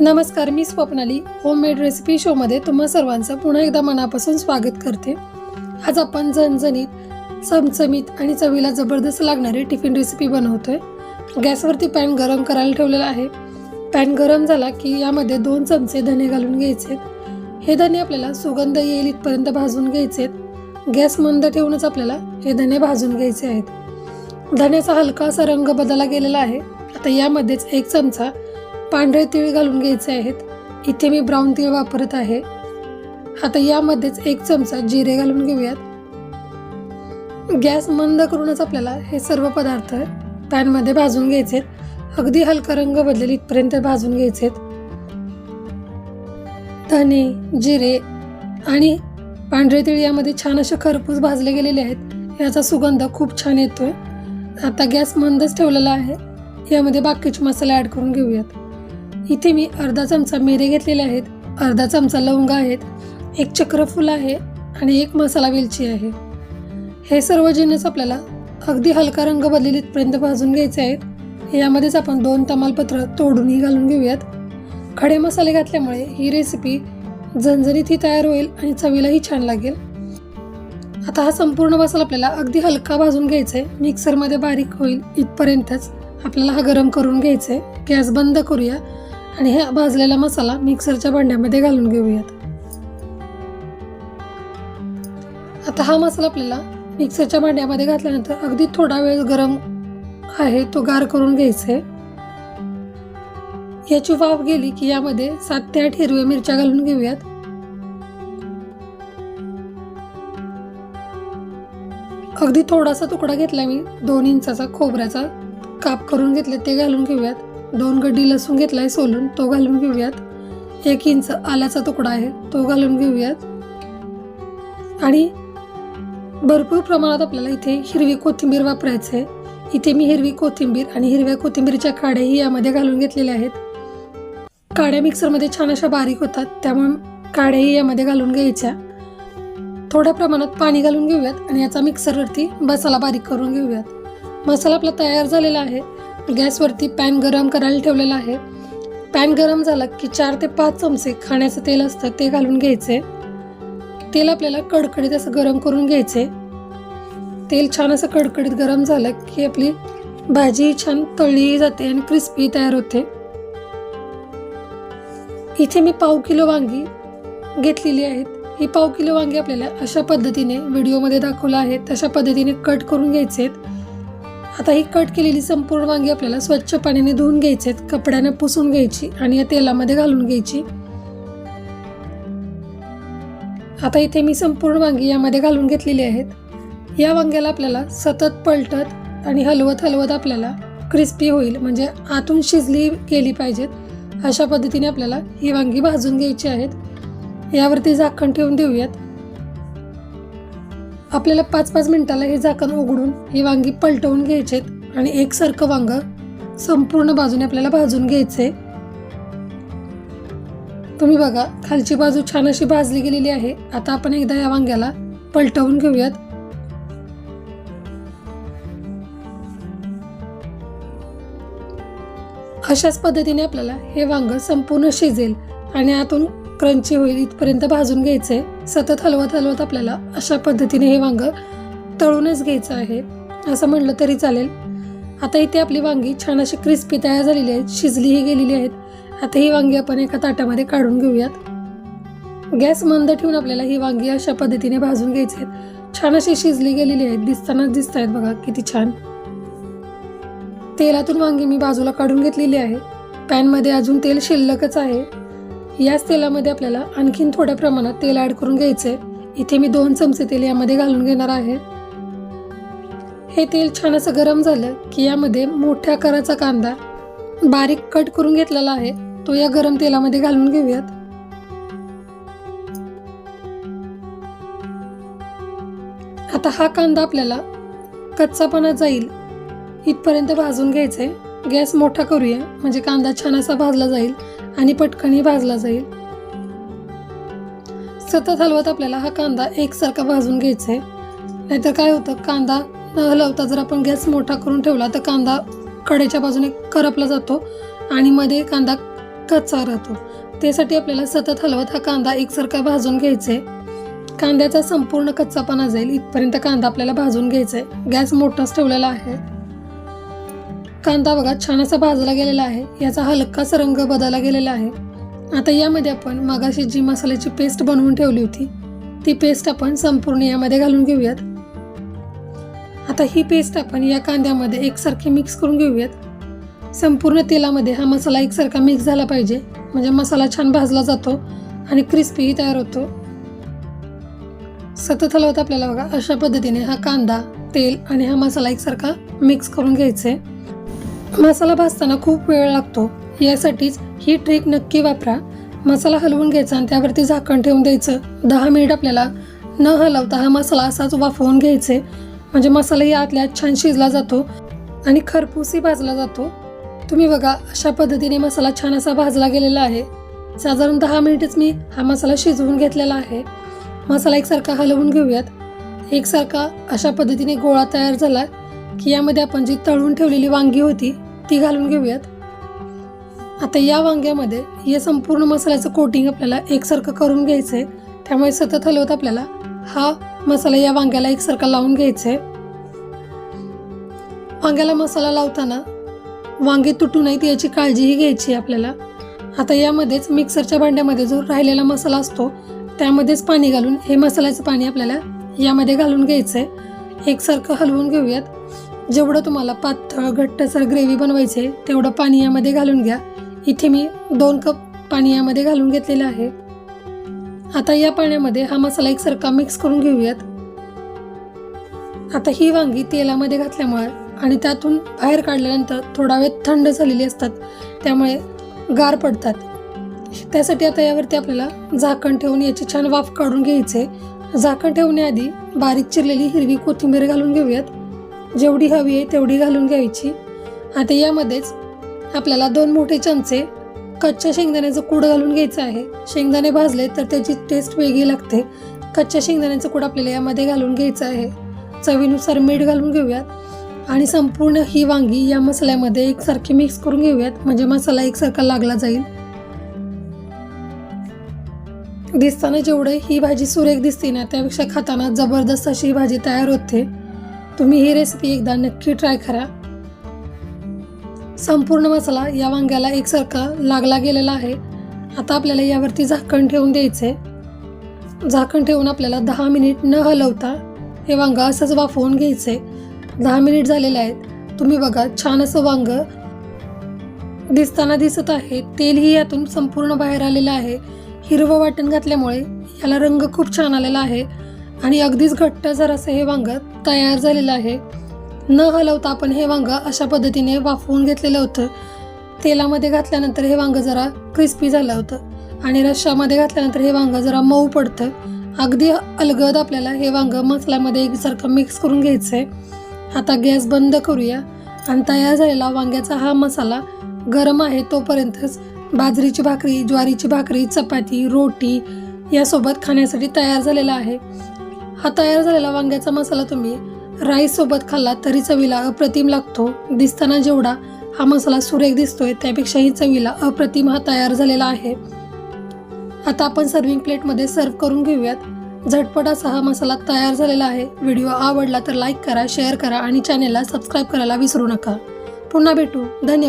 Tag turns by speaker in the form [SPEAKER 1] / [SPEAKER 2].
[SPEAKER 1] नमस्कार मी Swapnali. Homemade recipe शोमध्ये तुम्हा सर्वांचं पुन्हा एकदा मनापासून स्वागत करते. आज आपण झणझणीत चमचमीत आणि चवीला जबरदस्त लागणारी टिफिन रेसिपी बनवतोय. गॅसवरती पॅन गरम करायला ठेवलेला आहे. पॅन गरम झाला की यामध्ये दोन चमचे धने घालून घ्यायचे. हे धने आपल्याला सुगंध येईल इथपर्यंत भाजून घ्यायचे. गॅस मंद ठेवूनच आपल्याला हे धने भाजून घ्यायचे आहेत. धण्याचा हलका असा रंग बदलला गेलेला आहे. आता यामध्येच एक चमचा पांढरे तीळ घालून घ्यायचे आहेत. इथे मी ब्राऊन तीळ वापरत आहे. आता यामध्येच एक चमचा जिरे घालून घेऊयात. गॅस मंद करूनच आपल्याला हे सर्व पदार्थ पॅनमध्ये भाजून घ्यायचे अगदी हलका रंग बदलेल इथपर्यंत भाजून घ्यायचे धने जिरे आणि पांढरे तीळ यामध्ये छान असे खरपूस भाजले गेलेले आहेत. याचा सुगंध खूप छान येतोय. आता गॅस मंदच ठेवलेला आहे. यामध्ये बाकीचे मसाले ॲड करून घेऊयात. इथे मी अर्धा चमचा मिरे घेतलेले आहेत अर्धा चमचा लवंग आहेत एक चक्रफूल आहे आणि एक मसाला वेलची आहे. हे सर्व जिन्नस आपल्याला अगदी हलका रंग बदलेलीपर्यंत भाजून घ्यायचे आहेत. यामध्येच आपण दोन तमालपत्र तोडूनही घालून घेऊयात. खडे मसाले घातल्यामुळे ही रेसिपी झणझणीत ही तयार होईल आणि चवीलाही छान लागेल. आता हा संपूर्ण मसाला आपल्याला अगदी हलका भाजून घ्यायचा आहे मिक्सरमध्ये बारीक होईल इथपर्यंतच आपल्याला हा गरम करून घ्यायचा आहे गॅस बंद करूया. आणि हा भाजलेला मसाला मिक्सरच्या भांड्यामध्ये घालून घेऊयात. आता हा मसाला आपल्याला मिक्सरच्या भांड्यामध्ये घातल्यानंतर अगदी थोडा वेळ गरम आहे तो गार करून घ्यायचा आहे. याची वाफ गेली की यामध्ये सात ते आठ हिरव्या मिरच्या घालून घेऊयात. अगदी थोडासा तुकडा घेतला मी दोन इंचाचा खोबऱ्याचा काप करून घेतले ते घालून घेऊयात. दोन गड्डी लसूण घेतला आहे सोलून तो घालून घेऊयात. एक इंच आल्याचा तुकडा आहे तो घालून घेऊयात. आणि भरपूर प्रमाणात आपल्याला इथे हिरवी कोथिंबीर वापरायचं आहे इथे मी हिरवी कोथिंबीर आणि हिरव्या कोथिंबीरच्या काड्याही यामध्ये घालून घेतलेल्या आहेत. काड्या मिक्सरमध्ये छान अशा बारीक होतात त्यामुळे काड्याही यामध्ये घालून घ्यायच्या. थोड्या प्रमाणात पाणी घालून घेऊयात आणि याचा मिक्सरवरती मसाला बारीक करून घेऊयात. मसाला आपला तयार झालेला आहे. गॅसवरती पॅन गरम करायला ठेवलेला आहे. पॅन गरम झाला की चार ते पाच चमचे खाण्याचं तेल असतं ते घालून घ्यायचे. तेल आपल्याला कडकडीत असं गरम करून घ्यायचे. तेल छान असं कडकडीत गरम झालं की आपली भाजी छान तळली जाते आणि क्रिस्पी तयार होते. इथे मी पाव किलो वांगी घेतलेली आहेत. ही पाव किलो वांगी आपल्याला अशा पद्धतीने व्हिडिओमध्ये दाखवलं आहे. तशा पद्धतीने कट करून घ्यायचे आहेत आता ही कट केलेली संपूर्ण वांगी आपल्याला स्वच्छ पाण्याने धुवून घ्यायचे आहेत. कपड्याने पुसून घ्यायची आणि या तेलामध्ये घालून घ्यायची. आता इथे मी संपूर्ण वांगी यामध्ये घालून घेतलेली आहेत. या वांग्याला आपल्याला सतत पलटत आणि हलवत हलवत आपल्याला क्रिस्पी होईल. म्हणजे आतून शिजली गेली पाहिजेत. अशा पद्धतीने आपल्याला ही वांगी भाजून घ्यायची आहेत. यावरती झाकण ठेवून देऊयात. आपल्याला पाच पाच मिनिटाला हे झाकण उघडून ही वांगी पलटवून घ्यायचे आणि एकसारखं वांग संपूर्ण बाजूने आपल्याला भाजून घ्यायचे. तुम्ही बघा खालची बाजू छान अशी भाजली गेलेली आहे. आता आपण एकदा या वांग्याला पलटवून घेऊयात. अशाच पद्धतीने आपल्याला हे वांग संपूर्ण शिजेल आणि आतून क्रंची होईल इथपर्यंत भाजून घ्यायचंय. सतत हलवत हलवत आपल्याला अशा पद्धतीने हे वांग तळूनच घ्यायचं आहे. असं म्हटलं तरी चालेल. आता इथे आपली वांगी छान अशी क्रिस्पी तयार झालेली आहेत शिजलीही गेलेली आहेत. आता ही वांगी आपण एका ताटामध्ये काढून घेऊयात. गॅस मंद ठेवून आपल्याला ही वांगी अशा पद्धतीने भाजून घ्यायची आहेत. छान अशी शिजली गेलेली आहेत. दिसतानाच दिसत आहेत बघा किती छान. तेलातून वांगी मी बाजूला काढून घेतलेली आहे. पॅनमध्ये अजून तेल शिल्लकच आहे. याच तेलामध्ये आपल्याला आणखीन थोड्या प्रमाणात तेल ॲड करून घ्यायचंय. इथे मी दोन चमचे तेल यामध्ये घालून घेणार आहे. हे तेल छान असं गरम झालं की यामध्ये मोठ्या आकाराचा कांदा बारीक कट करून घेतलेला आहे. तो या गरम तेलामध्ये घालून घेऊयात. आता हा कांदा आपल्याला कच्चापणा जाईल इथपर्यंत भाजून घ्यायचंय. गॅस मोठा करूया म्हणजे कांदा छान असा भाजला जाईल. आणि पटकनही भाजला जाईल. सतत हलवत आपल्याला हा कांदा एकसारखा भाजून घ्यायचा आहे. नाहीतर काय होतं कांदा न हलवता जर आपण गॅस मोठा करून ठेवला तर कांदा कडेच्या बाजूने करपला जातो आणि मध्ये कांदा कच्चा राहतो. त्यासाठी आपल्याला सतत हलवत हा कांदा एकसारखा भाजून घ्यायचा आहे. कांद्याचा संपूर्ण कच्चापणा जाईल. इथपर्यंत कांदा आपल्याला भाजून घ्यायचा आहे. गॅस मोठाच ठेवलेला आहे. कांदा बघा छान असा भाजला गेलेला आहे. याचा हलकाच रंग बदलला गेलेला आहे. आता यामध्ये आपण मगाशी जी मसाल्याची पेस्ट बनवून ठेवली होती ती पेस्ट आपण संपूर्ण यामध्ये घालून घेऊयात. आता ही पेस्ट आपण या कांद्यामध्ये एकसारखी मिक्स करून घेऊयात. संपूर्ण तेलामध्ये हा मसाला एकसारखा मिक्स झाला पाहिजे. म्हणजे मसाला छान भाजला जातो आणि क्रिस्पीही तयार होतो. सतत हलवत आपल्याला बघा अशा पद्धतीने हा कांदा तेल आणि हा मसाला एकसारखा मिक्स करून घ्यायचा. आहे मसाला भाजताना खूप वेळ लागतो. यासाठीच ही ट्रिक नक्की वापरा. मसाला हलवून घ्यायचा आणि त्यावरती झाकण ठेवून द्यायचं. दहा मिनिट आपल्याला न हलवता हा मसाला असाच वाफवून घ्यायचे. म्हणजे मसाला आतल्या आतल्यात छान शिजला जातो आणि खरपूसही भाजला जातो. तुम्ही बघा अशा पद्धतीने मसाला छान असा भाजला गेलेला आहे. साधारण दहा मिनिटच मी हा मसाला शिजवून घेतलेला आहे. मसाला एकसारखा हलवून घेऊयात. एकसारखा अशा पद्धतीने गोळा तयार झाला की यामध्ये आपण जी तळून ठेवलेली वांगी होती ती घालून घेऊयात. आता या वांग्यामध्ये या संपूर्ण मसाल्याचं कोटिंग आपल्याला एकसारखं करून घ्यायचं आहे त्यामुळे सतत हलवत आपल्याला हा मसाला या वांग्याला एकसारखा लावून घ्यायचा आहे वांग्याला मसाला लावताना वांगे तुटू नयेत याची काळजीही घ्यायची आहे आपल्याला. आता यामध्येच मिक्सरच्या भांड्यामध्ये जो राहिलेला मसाला असतो त्यामध्येच पाणी घालून हे मसाल्याचं पाणी आपल्याला यामध्ये घालून घ्यायचं आहे एकसारखं हलवून घेऊयात. जेवढं तुम्हाला पातळ घट्टसर ग्रेव्ही बनवायचे आहे तेवढं पाणी यामध्ये घालून घ्या. इथे मी दोन कप पाणी यामध्ये घालून घेतलेलं आहे. आता या पाण्यामध्ये हा मसाला एकसारखा मिक्स करून घेऊयात. आता ही वांगी तेलामध्ये घातल्यामुळे आणि त्यातून बाहेर काढल्यानंतर थोडा वेळ थंड झालेली असतात त्यामुळे गार पडतात. त्यासाठी आता यावरती आपल्याला झाकण ठेवून याची छान वाफ काढून घ्यायचे झाकण ठेवण्याआधी बारीक चिरलेली हिरवी कोथिंबीर घालून घेऊयात. जेवढी हवी आहे तेवढी घालून घ्यायची. आता यामध्येच आपल्याला दोन मोठे चमचे कच्च्या शेंगदाण्याचं कूड घालून घ्यायचं आहे. शेंगदाणे भाजले तर त्याची टेस्ट वेगळी लागते. कच्च्या शेंगदाण्याचं कूड आपल्याला यामध्ये घालून घ्यायचं आहे. चवीनुसार मीठ घालून घेऊयात. आणि संपूर्ण ही वांगी या मसाल्यामध्ये एकसारखी मिक्स करून घेऊयात. म्हणजे मसाला एकसारखा लागला जाईल. दिसताना जेवढं ही भाजी सुरेख दिसते ना त्यापेक्षा खाताना जबरदस्त अशी ही भाजी तयार होते. तुम्ही ही रेसिपी एकदा नक्की ट्राय करा. संपूर्ण मसाला या वांग्याला एकसारखा लागला गेलेला आहे. आता आपल्याला यावरती झाकण ठेवून द्यायचे झाकण ठेवून आपल्याला दहा मिनिट न हलवता हे वांग असंच वाफवून घ्यायचे दहा मिनिट झालेले आहेत. तुम्ही बघा छान असं वांग दिसताना दिसत आहे. तेलही यातून संपूर्ण बाहेर आलेलं आहे. हिरवं वाटण घातल्यामुळे याला रंग खूप छान आलेला आहे. आणि अगदीच घट्ट जर असं हे वांग तयार झालेलं आहे न हलवता आपण हे वांग अशा पद्धतीने वाफवून घेतलेलं होतं. तेलामध्ये घातल्यानंतर हे वांग जरा क्रिस्पी झालं होतं आणि रश्श्यामध्ये घातल्यानंतर हे वांग जरा मऊ पडतं. अगदी अलगद आपल्याला हे वांग मसाल्यामध्ये एकसारखं मिक्स करून घ्यायचं आहे आता गॅस बंद करूया आणि तयार झालेला वांग्याचा हा मसाला गरम आहे तोपर्यंतच बाजरीची भाकरी ज्वारीची भाकरी चपाती रोटी यासोबत खाण्यासाठी तयार झालेला आहे. हा तयार झालेला वांग्याचा मसाला तुम्ही राईस सोबत खाल्ला तरी चवीला अप्रतिम लागतो. दिसताना जेवढा हा मसाला सुरेख दिसतोय त्यापेक्षाही चवीला अप्रतिम हा तयार झालेला आहे. आता आपण सर्विंग प्लेटमध्ये सर्व करून घेऊयात. झटपट असा हा मसाला तयार झालेला आहे. व्हिडिओ आवडला तर लाईक करा शेअर करा आणि चॅनेलला सबस्क्राईब करायला विसरू नका. पुन्हा भेटू. धन्यवाद.